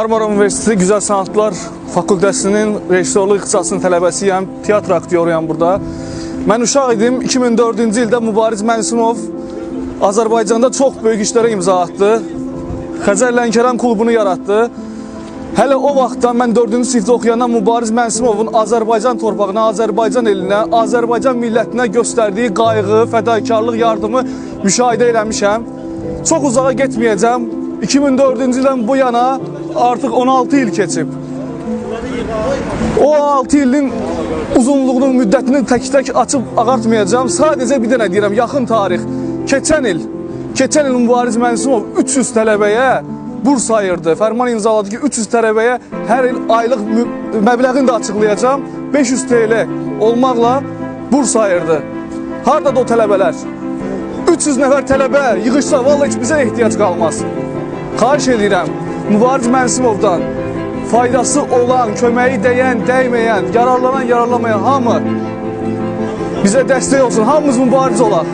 Marmara Üniversitesi Güzel Sanatlar Fakültəsinin rejissorluq ixtisasının tələbəsiyəm, teatr aktyoruyam burada. Mən uşaq idim, 2004-cü ildə Mübariz Mənsimov Azərbaycanda çox böyük işlərə imza atdı. Xəzər Lənkəran klubunu yaratdı. Hələ o vaxtdan mən 4-cü sinifdə oxuyanda Mübariz Mənsimovun Azərbaycan torpağına, Azərbaycan elinə, Azərbaycan millətinə göstərdiyi qayğı, fədakarlıq, yardımı müşahidə eləmişəm. Çox uzağa getməyəcəm. 2004-cü ildən bu yana artıq 16 il keçib. O 6 ilin uzunluğunu, müddətini tək-tək açıb ağartmayacağım. Sadəcə bir dənə deyirəm, yaxın tarix. Keçən il, keçən il Mübariz Mənsimov 300 tələbəyə burs ayırdı. Fərman imzaladı ki, 300 tələbəyə hər il aylıq məbləğini də açıqlayacağam. 500 TL olmaqla burs ayırdı. Hardadır o tələbələr? 300 nəfər tələbə yığışsa vallahi heç bizə ehtiyac qalmaz. Xahiş edirəm Mübariz Mənsimovdan faydası olan, köməyi dəyən, dəyməyən, yararlanan, yararlamayan hamı bizə dəstək olsun. Hamımız mübariz olaq.